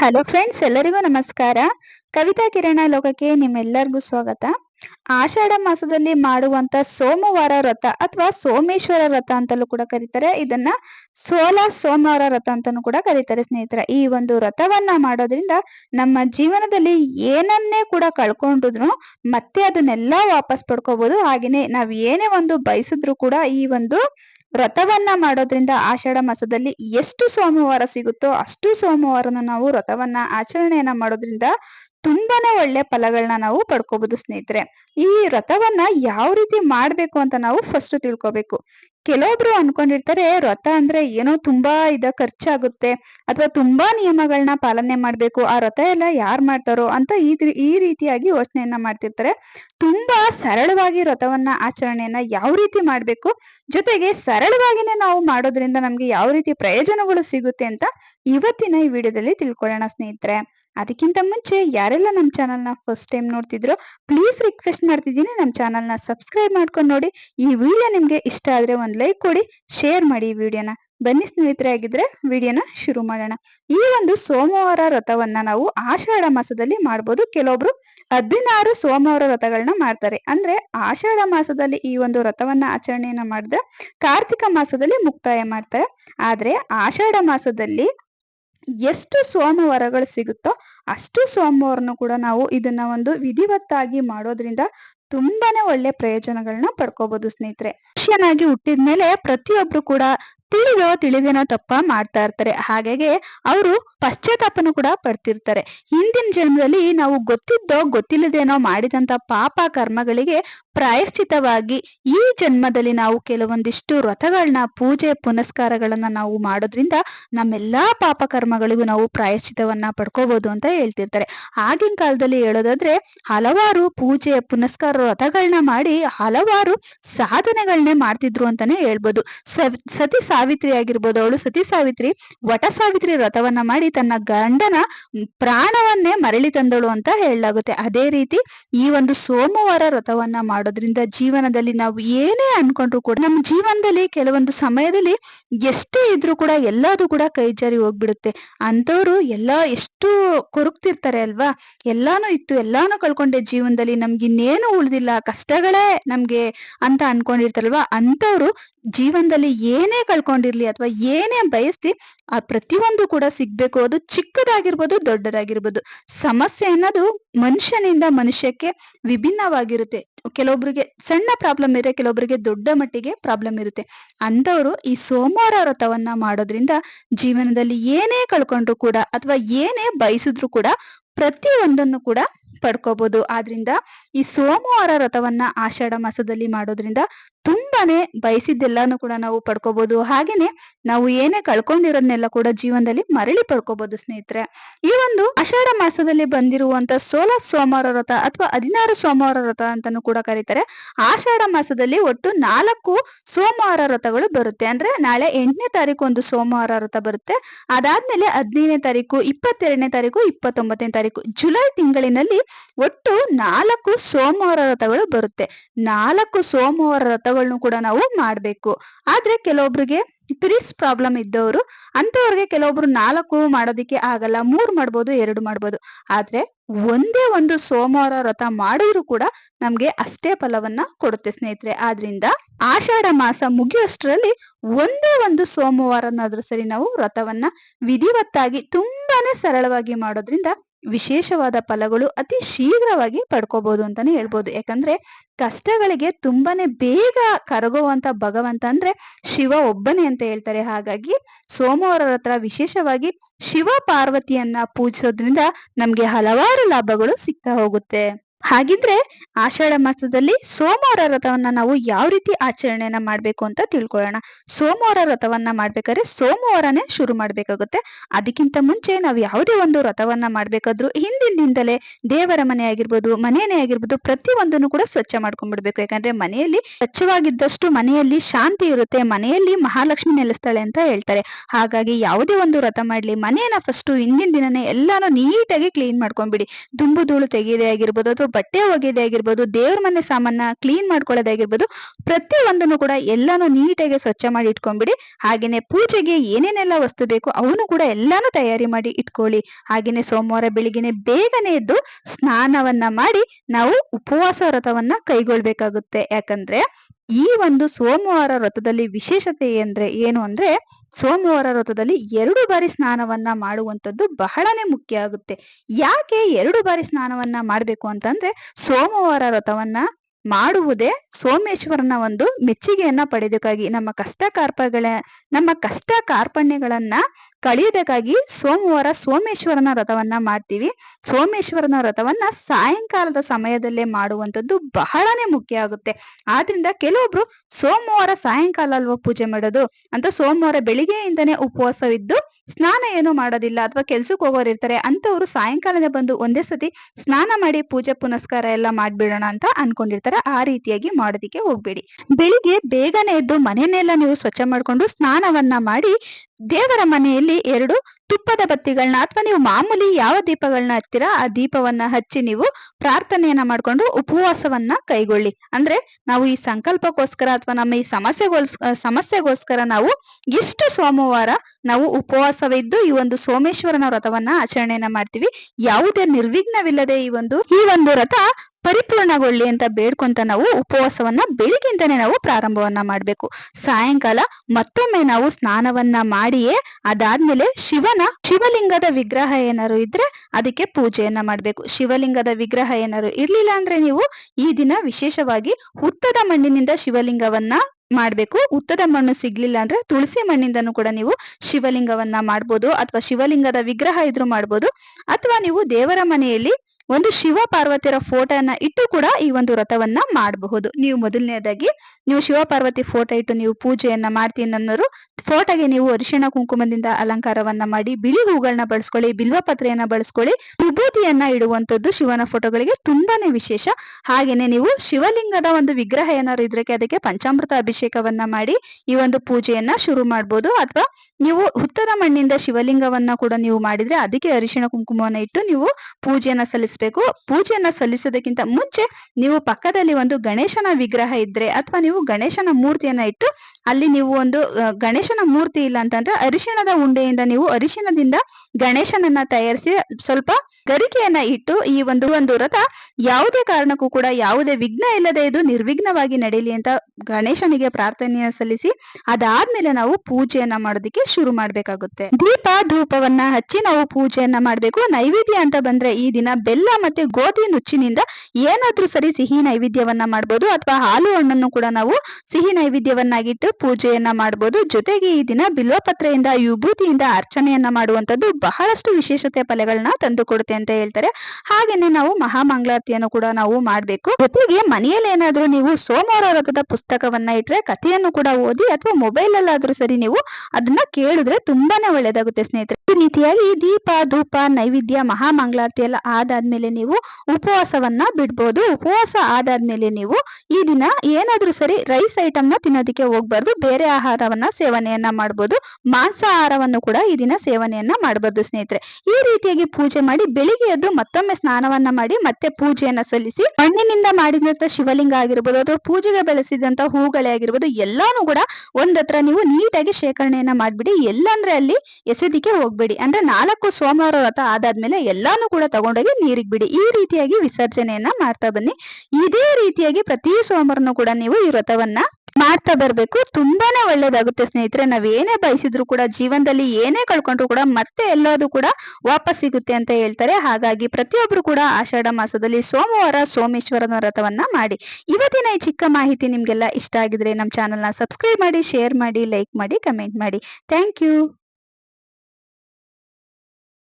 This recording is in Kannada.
ಹಲೋ ಫ್ರೆಂಡ್ಸ್ ಎಲ್ಲರಿಗೂ ನಮಸ್ಕಾರ. ಕವಿತಾ ಕಿರಣ ಲೋಕಕ್ಕೆ ನಿಮ್ಮೆಲ್ಲರಿಗೂ ಸ್ವಾಗತ. ಆಷಾಢ ಮಾಸದಲ್ಲಿ ಮಾಡುವಂತ ಸೋಮವಾರ ವ್ರತ ಅಥವಾ ಸೋಮೇಶ್ವರ ವ್ರತ ಅಂತಲೂ ಕೂಡ ಕರೀತಾರೆ. ಇದನ್ನ ಸೋಲ ಸೋಮವಾರ ವ್ರತ ಅಂತಾನೂ ಕೂಡ ಕರೀತಾರೆ ಸ್ನೇಹಿತರ. ಈ ಒಂದು ವ್ರತವನ್ನ ಮಾಡೋದ್ರಿಂದ ನಮ್ಮ ಜೀವನದಲ್ಲಿ ಏನನ್ನೇ ಕೂಡ ಕಳ್ಕೊಂಡಿದ್ರು ಮತ್ತೆ ಅದನ್ನೆಲ್ಲ ವಾಪಸ್ ಪಡ್ಕೋಬಹುದು ಹಾಗೇನೆ ನಾವ್ ಏನೇ ಒಂದು ಬಯಸಿದ್ರು ಕೂಡ ಈ ಒಂದು ವ್ರತವನ್ನ ಮಾಡೋದ್ರಿಂದ ಆಷಾಢ ಮಾಸದಲ್ಲಿ ಎಷ್ಟು ಸೋಮವಾರ ಸಿಗುತ್ತೋ ಅಷ್ಟು ಸೋಮವಾರನ ನಾವು ವ್ರತವನ್ನ ಆಚರಣೆಯನ್ನ ಮಾಡೋದ್ರಿಂದ ತುಂಬಾನೇ ಒಳ್ಳೆ ಫಲಗಳನ್ನ ನಾವು ಪಡ್ಕೋಬಹುದು ಸ್ನೇಹಿತರೆ. ಈ ವ್ರತವನ್ನ ಯಾವ ರೀತಿ ಮಾಡ್ಬೇಕು ಅಂತ ನಾವು ಫಸ್ಟ್ ತಿಳ್ಕೊಬೇಕು. ಕೆಲವೊಬ್ರು ಅನ್ಕೊಂಡಿರ್ತಾರೆ ವ್ರತ ಅಂದ್ರೆ ಏನೋ ತುಂಬಾ ಇದ ಖರ್ಚಾಗುತ್ತೆ ಅಥವಾ ತುಂಬಾ ನಿಯಮಗಳನ್ನ ಪಾಲನೆ ಮಾಡ್ಬೇಕು, ಆ ವ್ರತ ಎಲ್ಲ ಯಾರ್ ಮಾಡ್ತಾರೋ ಅಂತ ಈ ರೀತಿಯಾಗಿ ಯೋಚನೆಯನ್ನ ಮಾಡ್ತಿರ್ತಾರೆ. ತುಂಬಾ ಸರಳವಾಗಿ ವ್ರತವನ್ನ ಆಚರಣೆಯನ್ನ ಯಾವ ರೀತಿ ಮಾಡ್ಬೇಕು, ಜೊತೆಗೆ ಸರಳವಾಗಿನೇ ನಾವು ಮಾಡೋದ್ರಿಂದ ನಮ್ಗೆ ಯಾವ ರೀತಿ ಪ್ರಯೋಜನಗಳು ಸಿಗುತ್ತೆ ಅಂತ ಇವತ್ತಿನ ಈ ವಿಡಿಯೋದಲ್ಲಿ ತಿಳ್ಕೊಳ್ಳೋಣ ಸ್ನೇಹಿತರೆ. ಅದಕ್ಕಿಂತ ಮುಂಚೆ ಯಾರೆಲ್ಲ ನಮ್ಮ ಚಾನಲ್ನ ಫಸ್ಟ್ ಟೈಮ್ ನೋಡ್ತಿದ್ರು ಪ್ಲೀಸ್ ರಿಕ್ವೆಸ್ಟ್ ಮಾಡ್ತಿದ್ದೀನಿ. ನಮ್ಮ ಚಾನಲ್ನ ಸಬ್ಸ್ಕ್ರೈಬ್ ಮಾಡ್ಕೊಂಡು ನೋಡಿ. ಈ ವಿಡಿಯೋ ನಿಮ್ಗೆ ಇಷ್ಟ ಆದ್ರೆ ಒಂದ್ ಲೈಕ್ ಕೊಡಿ ಶೇರ್ ಮಾಡಿ ವಿಡಿಯೋನ ಬನ್ನಿ ಸ್ನೇಹಿತರೆ ಆಗಿದ್ರೆ ವಿಡಿಯೋನ ಶುರು ಮಾಡೋಣ. ಈ ಒಂದು ಸೋಮವಾರ ವ್ರತವನ್ನ ನಾವು ಆಷಾಢ ಮಾಸದಲ್ಲಿ ಮಾಡಬಹುದು ಕೆಲವೊಬ್ರು ಹದಿನಾರು ಸೋಮವಾರ ವ್ರತಗಳನ್ನ ಮಾಡ್ತಾರೆ. ಅಂದ್ರೆ ಆಷಾಢ ಮಾಸದಲ್ಲಿ ಈ ಒಂದು ವ್ರತವನ್ನ ಆಚರಣೆಯನ್ನ ಮಾಡಿದ್ರೆ ಕಾರ್ತಿಕ ಮಾಸದಲ್ಲಿ ಮುಕ್ತಾಯ ಮಾಡ್ತಾರೆ. ಆದ್ರೆ ಆಷಾಢ ಮಾಸದಲ್ಲಿ ಎಷ್ಟು ಸೋಮವಾರಗಳು ಸಿಗುತ್ತೋ ಅಷ್ಟು ಸೋಮವಾರನು ಕೂಡ ನಾವು ಇದನ್ನ ಒಂದು ವಿಧಿವತ್ತಾಗಿ ಮಾಡೋದ್ರಿಂದ ತುಂಬಾನೇ ಒಳ್ಳೆ ಪ್ರಯೋಜನಗಳನ್ನ ಪಡ್ಕೋಬಹುದು ಸ್ನೇಹಿತರೆ. ಮನುಷ್ಯನಾಗಿ ಹುಟ್ಟಿದ್ಮೇಲೆ ಪ್ರತಿಯೊಬ್ರು ಕೂಡ ತಿಳಿದೋ ತಿಳಿದೇನೋ ತಪ್ಪ ಮಾಡ್ತಾ ಇರ್ತಾರೆ. ಹಾಗಾಗಿ ಅವರು ಪಶ್ಚಾತ್ತಾಪನೂ ಕೂಡ ಪಡ್ತಿರ್ತಾರೆ. ಹಿಂದಿನ ಜನ್ಮದಲ್ಲಿ ನಾವು ಗೊತ್ತಿದ್ದೋ ಗೊತ್ತಿಲ್ಲದೇನೋ ಮಾಡಿದಂತ ಪಾಪ ಕರ್ಮಗಳಿಗೆ ಪ್ರಾಯಶ್ಚಿತವಾಗಿ ಈ ಜನ್ಮದಲ್ಲಿ ನಾವು ಕೆಲವೊಂದಿಷ್ಟು ವ್ರತಗಳನ್ನ ಪೂಜೆ ಪುನಸ್ಕಾರಗಳನ್ನ ನಾವು ಮಾಡೋದ್ರಿಂದ ನಮ್ಮೆಲ್ಲಾ ಪಾಪ ಕರ್ಮಗಳಿಗೂ ನಾವು ಪ್ರಾಯಶ್ಚಿತವನ್ನ ಪಡ್ಕೋಬಹುದು ಅಂತ ಹೇಳ್ತಿರ್ತಾರೆ. ಆಗಿನ ಕಾಲದಲ್ಲಿ ಹೇಳೋದಾದ್ರೆ ಹಲವಾರು ಪೂಜೆ ಪುನಸ್ಕಾರ ವ್ರತಗಳನ್ನ ಮಾಡಿ ಹಲವಾರು ಸಾಧನೆಗಳನ್ನೇ ಮಾಡ್ತಿದ್ರು ಅಂತಾನೆ ಹೇಳ್ಬೋದು. ಸತಿ ಸಾವಿತ್ರಿ ಆಗಿರ್ಬೋದು, ಅವಳು ಸತಿ ಸಾವಿತ್ರಿ, ವಟ ಸಾವಿತ್ರಿ ವ್ರತವನ್ನ ಮಾಡಿ ತನ್ನ ಗಂಡನ ಪ್ರಾಣವನ್ನೇ ಮರಳಿ ತಂದಳು ಅಂತ ಹೇಳಲಾಗುತ್ತೆ. ಅದೇ ರೀತಿ ಈ ಒಂದು ಸೋಮವಾರ ವ್ರತವನ್ನ ಮಾಡೋದ್ರಿಂದ ಜೀವನದಲ್ಲಿ ನಾವು ಏನೇ ಅನ್ಕೊಂಡ್ರು ಕೂಡ, ನಮ್ಮ ಜೀವನದಲ್ಲಿ ಕೆಲವೊಂದು ಸಮಯದಲ್ಲಿ ಎಷ್ಟೇ ಇದ್ರು ಕೂಡ ಎಲ್ಲದೂ ಕೂಡ ಕೈ ಜಾರಿ ಹೋಗ್ಬಿಡುತ್ತೆ. ಅಂತವ್ರು ಎಲ್ಲಾ ಎಷ್ಟು ಕೊರಗ್ತಿರ್ತಾರೆ ಅಲ್ವಾ? ಎಲ್ಲಾನು ಇತ್ತು, ಎಲ್ಲಾನು ಕಳ್ಕೊಂಡೆ ಜೀವನದಲ್ಲಿ, ನಮ್ಗೆ ಇನ್ನೇನು ಉಳಿದಿಲ್ಲ, ಕಷ್ಟಗಳೇ ನಮ್ಗೆ ಅಂತ ಅನ್ಕೊಂಡಿರ್ತಾರಲ್ವಾ? ಅಂತವ್ರು ಜೀವನದಲ್ಲಿ ಏನೇ ಕಳ್ಕೊಂಡಿರ್ಲಿ ಅಥವಾ ಏನೇ ಬಯಸ್ತಿ, ಆ ಪ್ರತಿಯೊಂದು ಕೂಡ ಸಿಗ್ಬೇಕು. ಅದು ಚಿಕ್ಕದಾಗಿರ್ಬೋದು, ದೊಡ್ಡದಾಗಿರ್ಬೋದು. ಸಮಸ್ಯೆ ಅನ್ನೋದು ಮನುಷ್ಯನಿಂದ ಮನುಷ್ಯಕ್ಕೆ ವಿಭಿನ್ನವಾಗಿರುತ್ತೆ. ಕೆಲವೊಬ್ಬರಿಗೆ ಸಣ್ಣ ಪ್ರಾಬ್ಲಮ್ ಇರುತ್ತೆ ಕೆಲವೊಬ್ಬರಿಗೆ ದೊಡ್ಡ ಮಟ್ಟಿಗೆ ಪ್ರಾಬ್ಲಮ್ ಇರುತ್ತೆ. ಅಂತವರು ಈ ಸೋಮವಾರ ವ್ರತವನ್ನ ಮಾಡೋದ್ರಿಂದ ಜೀವನದಲ್ಲಿ ಏನೇ ಕಳ್ಕೊಂಡ್ರು ಕೂಡ ಅಥವಾ ಏನೇ ಬಯಸಿದ್ರು ಕೂಡ ಪ್ರತಿಯೊಂದನ್ನು ಕೂಡ ಪಡ್ಕೋಬಹುದು ಆದ್ರಿಂದ ಈ ಸೋಮವಾರ ವ್ರತವನ್ನ ಆಷಾಢ ಮಾಸದಲ್ಲಿ ಮಾಡೋದ್ರಿಂದ ತುಂಬಾನೇ ಬಯಸಿದ್ದೆಲ್ಲಾನು ಕೂಡ ನಾವು ಪಡ್ಕೋಬಹುದು ಹಾಗೇನೆ ನಾವು ಏನೇ ಕಳ್ಕೊಂಡಿರೋದನ್ನೆಲ್ಲ ಕೂಡ ಜೀವನದಲ್ಲಿ ಮರಳಿ ಪಡ್ಕೋಬಹುದು ಸ್ನೇಹಿತರೆ. ಈ ಒಂದು ಆಷಾಢ ಮಾಸದಲ್ಲಿ ಬಂದಿರುವಂತ ಸೋಲ ಸೋಮವಾರ ವ್ರತ ಅಥವಾ ಹದಿನಾರು ಸೋಮವಾರ ವ್ರತ ಅಂತಾನು ಕೂಡ ಕರೀತಾರೆ. ಆಷಾಢ ಮಾಸದಲ್ಲಿ ಒಟ್ಟು ನಾಲ್ಕು ಸೋಮವಾರ ವ್ರತಗಳು ಬರುತ್ತೆ. ಅಂದ್ರೆ ನಾಳೆ ಎಂಟನೇ ತಾರೀಕು ಒಂದು ಸೋಮವಾರ ವ್ರತ ಬರುತ್ತೆ. ಅದಾದ್ಮೇಲೆ ಹದಿನೈದನೇ ತಾರೀಕು ಇಪ್ಪತ್ತೆರಡನೇ ತಾರೀಕು ಇಪ್ಪತ್ತೊಂಬತ್ತನೇ ತಾರೀಕು ಜುಲೈ ತಿಂಗಳಿನಲ್ಲಿ ಒಟ್ಟು ನಾಲ್ಕು ಸೋಮವಾರ ವ್ರತಗಳು ಬರುತ್ತೆ. ನಾಲ್ಕು ಸೋಮವಾರ ವ್ರತಗಳನ್ನು ಕೂಡ ನಾವು ಮಾಡ್ಬೇಕು. ಆದ್ರೆ ಕೆಲವೊಬ್ರಿಗೆ ಪಿರಿಯಡ್ಸ್ ಪ್ರಾಬ್ಲಮ್ ಇದ್ದವರು, ಅಂಥವ್ರಿಗೆ ಕೆಲವೊಬ್ರು ನಾಲ್ಕು ಮಾಡೋದಿಕ್ಕೆ ಆಗಲ್ಲ, ಮೂರ್ ಮಾಡ್ಬೋದು, ಎರಡು ಮಾಡ್ಬೋದು. ಆದ್ರೆ ಒಂದೇ ಒಂದು ಸೋಮವಾರ ವ್ರತ ಮಾಡಿದ್ರು ಕೂಡ ನಮ್ಗೆ ಅಷ್ಟೇ ಫಲವನ್ನ ಕೊಡುತ್ತೆ ಸ್ನೇಹಿತರೆ. ಆದ್ರಿಂದ ಆಷಾಢ ಮಾಸ ಮುಗಿಯೋಷ್ಟರಲ್ಲಿ ಒಂದೇ ಒಂದು ಸೋಮವಾರನಾದ್ರೂ ಸರಿ ನಾವು ವ್ರತವನ್ನ ವಿಧಿವತ್ತಾಗಿ ತುಂಬಾನೇ ಸರಳವಾಗಿ ಮಾಡೋದ್ರಿಂದ ವಿಶೇಷವಾದ ಫಲಗಳು ಅತಿ ಶೀಘ್ರವಾಗಿ ಪಡ್ಕೋಬಹುದು ಅಂತಾನೆ ಹೇಳ್ಬೋದು. ಯಾಕಂದ್ರೆ ಕಷ್ಟಗಳಿಗೆ ತುಂಬಾನೇ ಬೇಗ ಕರಗುವಂತ ಭಗವಂತ ಅಂದ್ರೆ ಶಿವ ಒಬ್ಬನೇ ಅಂತ ಹೇಳ್ತಾರೆ. ಹಾಗಾಗಿ ಸೋಮವಾರ ಹತ್ರ ವಿಶೇಷವಾಗಿ ಶಿವ ಪಾರ್ವತಿಯನ್ನ ಪೂಜಿಸೋದ್ರಿಂದ ನಮ್ಗೆ ಹಲವಾರು ಲಾಭಗಳು ಸಿಗ್ತಾ ಹೋಗುತ್ತೆ. ಹಾಗಿದ್ರೆ ಆಷಾಢ ಮಾಸದಲ್ಲಿ ಸೋಮವಾರ ವ್ರತವನ್ನ ನಾವು ಯಾವ ರೀತಿ ಆಚರಣೆಯನ್ನ ಮಾಡ್ಬೇಕು ಅಂತ ತಿಳ್ಕೊಳ್ಳೋಣ. ಸೋಮವಾರ ವ್ರತವನ್ನ ಮಾಡ್ಬೇಕಾದ್ರೆ ಸೋಮವಾರನೇ ಶುರು ಮಾಡ್ಬೇಕಾಗುತ್ತೆ. ಅದಕ್ಕಿಂತ ಮುಂಚೆ ನಾವು ಯಾವುದೇ ಒಂದು ವ್ರತವನ್ನ ಮಾಡ್ಬೇಕಾದ್ರೂ ಹಿಂದಿನಿಂದಲೇ ದೇವರ ಮನೆ ಆಗಿರ್ಬೋದು ಮನೆಯೇ ಆಗಿರ್ಬೋದು ಪ್ರತಿ ಒಂದನ್ನು ಕೂಡ ಸ್ವಚ್ಛ ಮಾಡ್ಕೊಂಡ್ಬಿಡ್ಬೇಕು. ಯಾಕಂದ್ರೆ ಮನೆಯಲ್ಲಿ ಸ್ವಚ್ಛವಾಗಿದ್ದಷ್ಟು ಮನೆಯಲ್ಲಿ ಶಾಂತಿ ಇರುತ್ತೆ, ಮನೆಯಲ್ಲಿ ಮಹಾಲಕ್ಷ್ಮಿ ನೆಲೆಸ್ತಾಳೆ ಅಂತ ಹೇಳ್ತಾರೆ. ಹಾಗಾಗಿ ಯಾವುದೇ ಒಂದು ವ್ರತ ಮಾಡ್ಲಿ, ಮನೆಯನ್ನ ಫಸ್ಟ್ ಹಿಂದಿನ ದಿನನೇ ಎಲ್ಲಾನು ನೀಟಾಗಿ ಕ್ಲೀನ್ ಮಾಡ್ಕೊಂಡ್ಬಿಡಿ. ದುಂಬು ಧೂಳು ತೆಗೆಯದೇ ಆಗಿರ್ಬೋದು ಅಥವಾ ಬಟ್ಟೆ ಒಗೆಯೋದೇ ಆಗಿರ್ಬೋದು, ದೇವ್ರ ಮನೆ ಸಾಮಾನ ಕ್ಲೀನ್ ಮಾಡ್ಕೊಳ್ಳೋದಾಗಿರ್ಬೋದು ಪ್ರತಿಯೊಂದನ್ನು ಕೂಡ ಎಲ್ಲಾನು ನೀಟಾಗಿ ಸ್ವಚ್ಛ ಮಾಡಿ ಇಟ್ಕೊಂಡ್ಬಿಡಿ. ಹಾಗೇನೆ ಪೂಜೆಗೆ ಏನೇನೆಲ್ಲ ವಸ್ತು ಬೇಕು ಅವನು ಕೂಡ ಎಲ್ಲಾನು ತಯಾರಿ ಮಾಡಿ ಇಟ್ಕೊಳ್ಳಿ. ಹಾಗೇನೆ ಸೋಮವಾರ ಬೆಳಿಗ್ಗೆನೆ ಬೇಗನೆ ಎದ್ದು ಸ್ನಾನವನ್ನ ಮಾಡಿ ನಾವು ಉಪವಾಸ ವ್ರತವನ್ನ ಕೈಗೊಳ್ಬೇಕಾಗುತ್ತೆ. ಯಾಕಂದ್ರೆ ಈ ಒಂದು ಸೋಮವಾರ ವ್ರತದಲ್ಲಿ ವಿಶೇಷತೆ ಅಂದ್ರೆ ಏನು ಅಂದ್ರೆ ಸೋಮವಾರ ವ್ರತದಲ್ಲಿ ಎರಡು ಬಾರಿ ಸ್ನಾನವನ್ನ ಮಾಡುವಂಥದ್ದು ಬಹಳನೇ ಮುಖ್ಯ ಆಗುತ್ತೆ. ಯಾಕೆ ಎರಡು ಬಾರಿ ಸ್ನಾನವನ್ನ ಮಾಡಬೇಕು ಅಂತಂದ್ರೆ ಸೋಮವಾರ ವ್ರತವನ್ನ ಮಾಡುವುದೇ ಸೋಮೇಶ್ವರನ ಒಂದು ಮೆಚ್ಚುಗೆಯನ್ನ ಪಡೆಯೋದಕ್ಕಾಗಿ. ನಮ್ಮ ಕಷ್ಟ ಕಾರ್ಪಗಳ, ನಮ್ಮ ಕಷ್ಟ ಕಾರ್ಪಣ್ಯಗಳನ್ನ ಕಳೆಯೋದಕ್ಕಾಗಿ ಸೋಮವಾರ ಸೋಮೇಶ್ವರನ ವ್ರತವನ್ನ ಮಾಡ್ತೀವಿ. ಸೋಮೇಶ್ವರನ ವ್ರತವನ್ನ ಸಾಯಂಕಾಲದ ಸಮಯದಲ್ಲೇ ಮಾಡುವಂತದ್ದು ಬಹಳನೇ ಮುಖ್ಯ ಆಗುತ್ತೆ. ಆದ್ರಿಂದ ಕೆಲವೊಬ್ರು ಸೋಮವಾರ ಸಾಯಂಕಾಲ ಅಲ್ವಾ ಪೂಜೆ ಮಾಡೋದು? ಅಂತ ಸೋಮವಾರ ಬೆಳಿಗ್ಗೆಯಿಂದನೇ ಉಪವಾಸವಿದ್ದು ಸ್ನಾನ ಏನು ಮಾಡೋದಿಲ್ಲ ಅಥವಾ ಕೆಲ್ಸಕ್ಕೆ ಹೋಗೋರು ಇರ್ತಾರೆ ಅಂತವ್ರು ಸಾಯಂಕಾಲನೇ ಬಂದು ಒಂದೇ ಸತಿ ಸ್ನಾನ ಮಾಡಿ ಪೂಜೆ ಪುನಸ್ಕಾರ ಎಲ್ಲ ಮಾಡ್ಬಿಡೋಣ ಅಂತ ಅನ್ಕೊಂಡಿರ್ತಾರೆ, ಆ ರೀತಿಯಾಗಿ ಮಾಡೋದಿಕ್ಕೆ ಹೋಗ್ಬೇಡಿ. ಬೆಳಿಗ್ಗೆ ಬೇಗನೆ ಎದ್ದು ಮನೆಯನ್ನೆಲ್ಲ ನೀವು ಸ್ವಚ್ಛ ಮಾಡ್ಕೊಂಡು ಸ್ನಾನವನ್ನ ಮಾಡಿ ದೇವರ ಮನೆಯಲ್ಲಿ ಎರಡು ತುಪ್ಪದ ಬತ್ತಿಗಳನ್ನ ಅಥವಾ ನೀವು ಮಾಮೂಲಿ ಯಾವ ದೀಪಗಳನ್ನ ಹತ್ತಿರ ಆ ದೀಪವನ್ನ ಹಚ್ಚಿ ನೀವು ಪ್ರಾರ್ಥನೆಯನ್ನ ಮಾಡ್ಕೊಂಡು ಉಪವಾಸವನ್ನ ಕೈಗೊಳ್ಳಿ. ಅಂದ್ರೆ ನಾವು ಈ ಸಂಕಲ್ಪಕ್ಕೋಸ್ಕರ ಅಥವಾ ನಮ್ಮ ಈ ಸಮಸ್ಯೆಗೋಸ್ ಸಮಸ್ಯೆಗೋಸ್ಕರ ನಾವು ಇಷ್ಟು ಸೋಮವಾರ ನಾವು ಉಪವಾಸವಿದ್ದು ಈ ಒಂದು ಸೋಮೇಶ್ವರನ ವ್ರತವನ್ನ ಆಚರಣೆಯನ್ನ ಮಾಡ್ತೀವಿ. ಯಾವುದೇ ನಿರ್ವಿಘ್ನವಿಲ್ಲದೆ ಈ ಒಂದು ಈ ಒಂದು ವ್ರತ ಪರಿಪೂರ್ಣಗೊಳ್ಳಿ ಅಂತ ಬೇಡ್ಕೊಂತ ನಾವು ಉಪವಾಸವನ್ನ ಬೆಳಿಗ್ಗೆಂತಾನೆ ನಾವು ಪ್ರಾರಂಭವನ್ನ ಮಾಡ್ಬೇಕು. ಸಾಯಂಕಾಲ ಮತ್ತೊಮ್ಮೆ ನಾವು ಸ್ನಾನವನ್ನ ಮಾಡಿಯೇ ಅದಾದ್ಮೇಲೆ ಶಿವನ, ಶಿವಲಿಂಗದ ವಿಗ್ರಹ ಏನಾರು ಇದ್ರೆ ಅದಕ್ಕೆ ಪೂಜೆಯನ್ನ ಮಾಡ್ಬೇಕು. ಶಿವಲಿಂಗದ ವಿಗ್ರಹ ಏನಾರು ಇರ್ಲಿಲ್ಲ ಅಂದ್ರೆ ನೀವು ಈ ದಿನ ವಿಶೇಷವಾಗಿ ಹುತ್ತದ ಮಣ್ಣಿನಿಂದ ಶಿವಲಿಂಗವನ್ನ ಮಾಡ್ಬೇಕು. ಉತ್ತದ ಮಣ್ಣು ಸಿಗ್ಲಿಲ್ಲ ಅಂದ್ರೆ ತುಳಸಿ ಮಣ್ಣಿಂದನೂ ಕೂಡ ನೀವು ಶಿವಲಿಂಗವನ್ನ ಮಾಡ್ಬೋದು ಅಥವಾ ಶಿವಲಿಂಗದ ವಿಗ್ರಹ ಇದ್ರೂ ಮಾಡ್ಬೋದು. ಅಥವಾ ನೀವು ದೇವರ ಮನೆಯಲ್ಲಿ ಒಂದು ಶಿವ ಪಾರ್ವತಿಯರ ಫೋಟೋನ ಇಟ್ಟು ಕೂಡ ಈ ಒಂದು ವ್ರತವನ್ನ ಮಾಡಬಹುದು. ನೀವು ಮೊದಲನೇದಾಗಿ ನೀವು ಶಿವ ಪಾರ್ವತಿ ಫೋಟೋ ಇಟ್ಟು ನೀವು ಪೂಜೆಯನ್ನ ಮಾಡ್ತೀನಿ ಅನ್ನೋರು, ಫೋಟೋಗೆ ನೀವು ಅರಿಶಿಣ ಕುಂಕುಮದಿಂದ ಅಲಂಕಾರವನ್ನ ಮಾಡಿ, ಬಿಳಿ ಹೂಗಳನ್ನ ಬಳಸ್ಕೊಳ್ಳಿ ಬಿಲ್ವಪತ್ರೆಯನ್ನ ಬಳಸ್ಕೊಳ್ಳಿ, ವಿಭೂತಿಯನ್ನ ಇಡುವಂತದ್ದು ಶಿವನ ಫೋಟೋಗಳಿಗೆ ತುಂಬಾನೇ ವಿಶೇಷ. ಹಾಗೇನೆ ನೀವು ಶಿವಲಿಂಗದ ಒಂದು ವಿಗ್ರಹ ಏನಾದ್ರು ಇದ್ರಕ್ಕೆ ಅದಕ್ಕೆ ಪಂಚಾಮೃತ ಅಭಿಷೇಕವನ್ನ ಮಾಡಿ ಈ ಒಂದು ಪೂಜೆಯನ್ನ ಶುರು ಮಾಡಬಹುದು ಅಥವಾ ನೀವು ಹುತ್ತದ ಮಣ್ಣಿಂದ ಶಿವಲಿಂಗವನ್ನ ಕೂಡ ನೀವು ಮಾಡಿದ್ರೆ ಅದಕ್ಕೆ ಅರಿಶಿಣ ಕುಂಕುಮವನ್ನ ಇಟ್ಟು ನೀವು ಪೂಜೆಯನ್ನ ಸಲ್ಲಿಸಬೇಕು ಪೂಜೆಯನ್ನ ಸಲ್ಲಿಸೋದಕ್ಕಿಂತ ಮುಂಚೆ ನೀವು ಪಕ್ಕದಲ್ಲಿ ಒಂದು ಗಣೇಶನ ವಿಗ್ರಹ ಇದ್ರೆ ಅಥವಾ ನೀವು ಗಣೇಶನ ಮೂರ್ತಿಯನ್ನ ಇಟ್ಟು ಅಲ್ಲಿ ನೀವು ಒಂದು ಗಣೇಶನ ಮೂರ್ತಿ ಇಲ್ಲ ಅಂತಂದ್ರೆ ಅರಿಶಿಣದ ಉಂಡೆಯಿಂದ ನೀವು ಅರಿಶಿಣದಿಂದ ಗಣೇಶನನ್ನ ತಯಾರಿಸಿ ಸ್ವಲ್ಪ ಗರಿಕೆಯನ್ನ ಇಟ್ಟು ಈ ಒಂದು ಒಂದು ವ್ರತ ಯಾವುದೇ ಕಾರಣಕ್ಕೂ ಕೂಡ ಯಾವುದೇ ವಿಘ್ನ ಇಲ್ಲದೆ ಇದು ನಿರ್ವಿಘ್ನವಾಗಿ ನಡೆಯಲಿ ಅಂತ ಗಣೇಶನಿಗೆ ಪ್ರಾರ್ಥನೆಯ ಸಲ್ಲಿಸಿ ಅದಾದ್ಮೇಲೆ ನಾವು ಪೂಜೆಯನ್ನ ಮಾಡೋದಕ್ಕೆ ಶುರು ಮಾಡ್ಬೇಕಾಗುತ್ತೆ. ದೀಪ, ಧೂಪವನ್ನ ಹಚ್ಚಿ ನಾವು ಪೂಜೆಯನ್ನ ಮಾಡ್ಬೇಕು. ನೈವೇದ್ಯ ಅಂತ ಬಂದ್ರೆ ಈ ದಿನ ಬೆಲ್ಲ ಮತ್ತೆ ಗೋಧಿ ನುಚ್ಚಿನಿಂದ ಏನಾದ್ರೂ ಸರಿ ಸಿಹಿ ನೈವೇದ್ಯವನ್ನ ಮಾಡ್ಬೋದು ಅಥವಾ ಹಾಲು ಹಣ್ಣನ್ನು ಕೂಡ ನಾವು ಸಿಹಿ ನೈವೇದ್ಯವನ್ನಾಗಿಟ್ಟು ಪೂಜೆಯನ್ನ ಮಾಡ್ಬೋದು. ಜೊತೆಗೆ ಈ ದಿನ ಬಿಲ್ವಪತ್ರೆಯಿಂದ ವಿಭೂತಿಯಿಂದ ಅರ್ಚನೆಯನ್ನ ಮಾಡುವಂತದ್ದು ಬಹಳಷ್ಟು ವಿಶೇಷತೆ ಫಲಗಳನ್ನ ತಂದು ಕೊಡುತ್ತೆ ಅಂತ ಹೇಳ್ತಾರೆ. ಹಾಗೇನೆ ನಾವು ಮಹಾಮಂಗಳಾರತಿಯನ್ನು ಕೂಡ ನಾವು ಮಾಡ್ಬೇಕು. ಜೊತೆಗೆ ಮನೆಯಲ್ಲಿ ಏನಾದ್ರೂ ನೀವು ಸೋಮವಾರ ವ್ರತದ ಪುಸ್ತಕವನ್ನ ಇಟ್ರೆ, ಕಥೆಯನ್ನು ಕೂಡ ಓದಿ ಅಥವಾ ಮೊಬೈಲ್ ಅಲ್ಲಾದ್ರೂ ಸರಿ ನೀವು ಅದನ್ನ ಕೇಳಿದ್ರೆ ತುಂಬಾನೇ ಒಳ್ಳೇದಾಗುತ್ತೆ ಸ್ನೇಹಿತರೆ. ಈ ರೀತಿಯಾಗಿ ದೀಪ, ಧೂಪ, ನೈವೇದ್ಯ, ಮಹಾಮಂಗಳಾರತಿ ಎಲ್ಲ ಆದಾದ್ಮೇಲೆ ನೀವು ಉಪವಾಸವನ್ನ ಬಿಡ್ಬೋದು. ಉಪವಾಸ ಆದಾದ್ಮೇಲೆ ನೀವು ಈ ದಿನ ಏನಾದ್ರೂ ಸರಿ ರೈಸ್ ಐಟಮ್ನ ತಿನ್ನೋದಕ್ಕೆ ಹೋಗ್ಬಾರ್ದು. ಬೇರೆ ಆಹಾರವನ್ನ ಸೇವನೆಯನ್ನ ಮಾಡ್ಬೋದು. ಮಾಂಸಾಹಾರವನ್ನು ಕೂಡ ಈ ದಿನ ಸೇವನೆಯನ್ನ ಮಾಡಬಾರ್ದು ಸ್ನೇಹಿತರೆ. ಈ ರೀತಿಯಾಗಿ ಪೂಜೆ ಮಾಡಿ ಬೆಳಿಗ್ಗೆ ಎದ್ದು ಮತ್ತೊಮ್ಮೆ ಸ್ನಾನವನ್ನ ಮಾಡಿ ಮತ್ತೆ ಪೂಜೆಯನ್ನ ಸಲ್ಲಿಸಿ ಮಣ್ಣಿನಿಂದ ಮಾಡಿದಂತ ಶಿವಲಿಂಗ ಆಗಿರ್ಬೋದು ಅಥವಾ ಪೂಜೆಗೆ ಬೆಳೆಸಿದಂತ ಹೂಗಳೇ ಆಗಿರ್ಬೋದು ಎಲ್ಲಾನು ಕೂಡ ಒಂದತ್ರ ನೀವು ನೀಟಾಗಿ ಶೇಖರಣೆಯನ್ನ ಮಾಡ್ಬಿಡಿ. ಎಲ್ಲಂದ್ರೆ ಅಲ್ಲಿ ಎಸೆದಿಕ್ಕೆ ಹೋಗ್ಬೇಡಿ. ಅಂದ್ರೆ ನಾಲ್ಕು ಸೋಮವಾರ ವ್ರತ ಆದಾದ್ಮೇಲೆ ಎಲ್ಲಾನು ಕೂಡ ತಗೊಂಡೋಗಿ ನೀರಿಗೆ ಬಿಡಿ ಈ ರೀತಿಯಾಗಿ ವಿಸರ್ಜನೆಯನ್ನ ಮಾಡ್ತಾ ಬನ್ನಿ. ಇದೇ ರೀತಿಯಾಗಿ ಪ್ರತಿ ಸೋಮವಾರನು ಕೂಡ ನೀವು ಈ ವ್ರತವನ್ನ ಮಾಡ್ತಾ ಬರ್ಬೇಕು. ತುಂಬಾನೇ ಒಳ್ಳೇದಾಗುತ್ತೆ ಸ್ನೇಹಿತರೆ. ನಾವ್ ಏನೇ ಬಯಸಿದ್ರು ಕೂಡ, ಜೀವನದಲ್ಲಿ ಏನೇ ಕಳ್ಕೊಂಡ್ರು ಕೂಡ ಮತ್ತೆ ಎಲ್ಲೋದು ಕೂಡ ವಾಪಸ್ ಸಿಗುತ್ತೆ ಅಂತ ಹೇಳ್ತಾರೆ. ಹಾಗಾಗಿ ಪ್ರತಿಯೊಬ್ರು ಕೂಡ ಆಷಾಢ ಮಾಸದಲ್ಲಿ ಸೋಮವಾರ ಸೋಮೇಶ್ವರನ ವ್ರತವನ್ನ ಮಾಡಿ. ಇವತ್ತಿನ ಈ ಚಿಕ್ಕ ಮಾಹಿತಿ ನಿಮ್ಗೆಲ್ಲ ಇಷ್ಟ ಆಗಿದ್ರೆ ನಮ್ಮ ಚಾನೆಲ್ನ ಸಬ್ಸ್ಕ್ರೈಬ್ ಮಾಡಿ ಶೇರ್ ಮಾಡಿ ಲೈಕ್ ಮಾಡಿ ಕಮೆಂಟ್ ಮಾಡಿ. Thank you